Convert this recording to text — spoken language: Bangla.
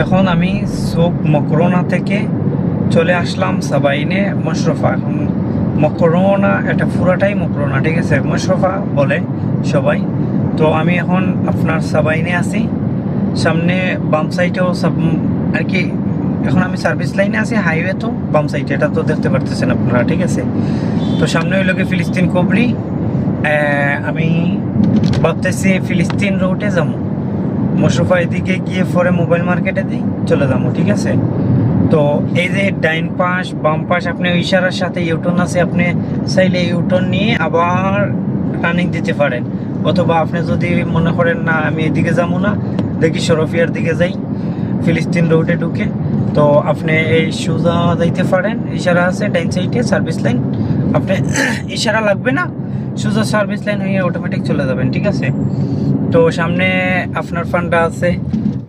এখন আমি সোপ মকরোনা থেকে চলে আসলাম সাবাইনে মশরফা। এখন মকরোনা, এটা পুরাটাই মকরোনা, ঠিক আছে? মশরফা বলে সবাই। তো আমি এখন আপনার সাবাইনে আছি। সামনে বাম সাইডেও সব আর কি, এখন আমি সার্ভিস লাইনে আছি, হাইওয়ে তো, বাম সাইডে, এটা তো দেখতে পারতেছেন আপনারা, ঠিক আছে? তো সামনে হইল কি ফিলিস্তিন কবরি আমি ভাবতেছি ফিলিস্তিন রোডে যাব। মশরফা এদিকে গিয়ে পরে মোবাইল মার্কেটে দিই, চলে যাব, ঠিক আছে? তো এই যে ডাইন পাশ, বাম পাশ, আপনি ইশারার সাথে ইউটন আছে, আপনি চাইলে ইউটন নিয়ে আবার রানিং দিতে পারেন। অথবা আপনি যদি মনে করেন, না, আমি এদিকে যাব না, দেখি শরফিয়ার দিকে যাই। ফিলিস্তিন রোডে ঢুকে, তো আপনি এই সুজা যাইতে পারেন, ইশারা আছে, ডাইন সাইডে সার্ভিস লাইন আপনি ইশারা লাগবে না, সুজা সার্ভিস লাইন হয়ে অটোমেটিক চলে যাবেন, ঠিক আছে? তো সামনে আপনার ফান্ডা আছে।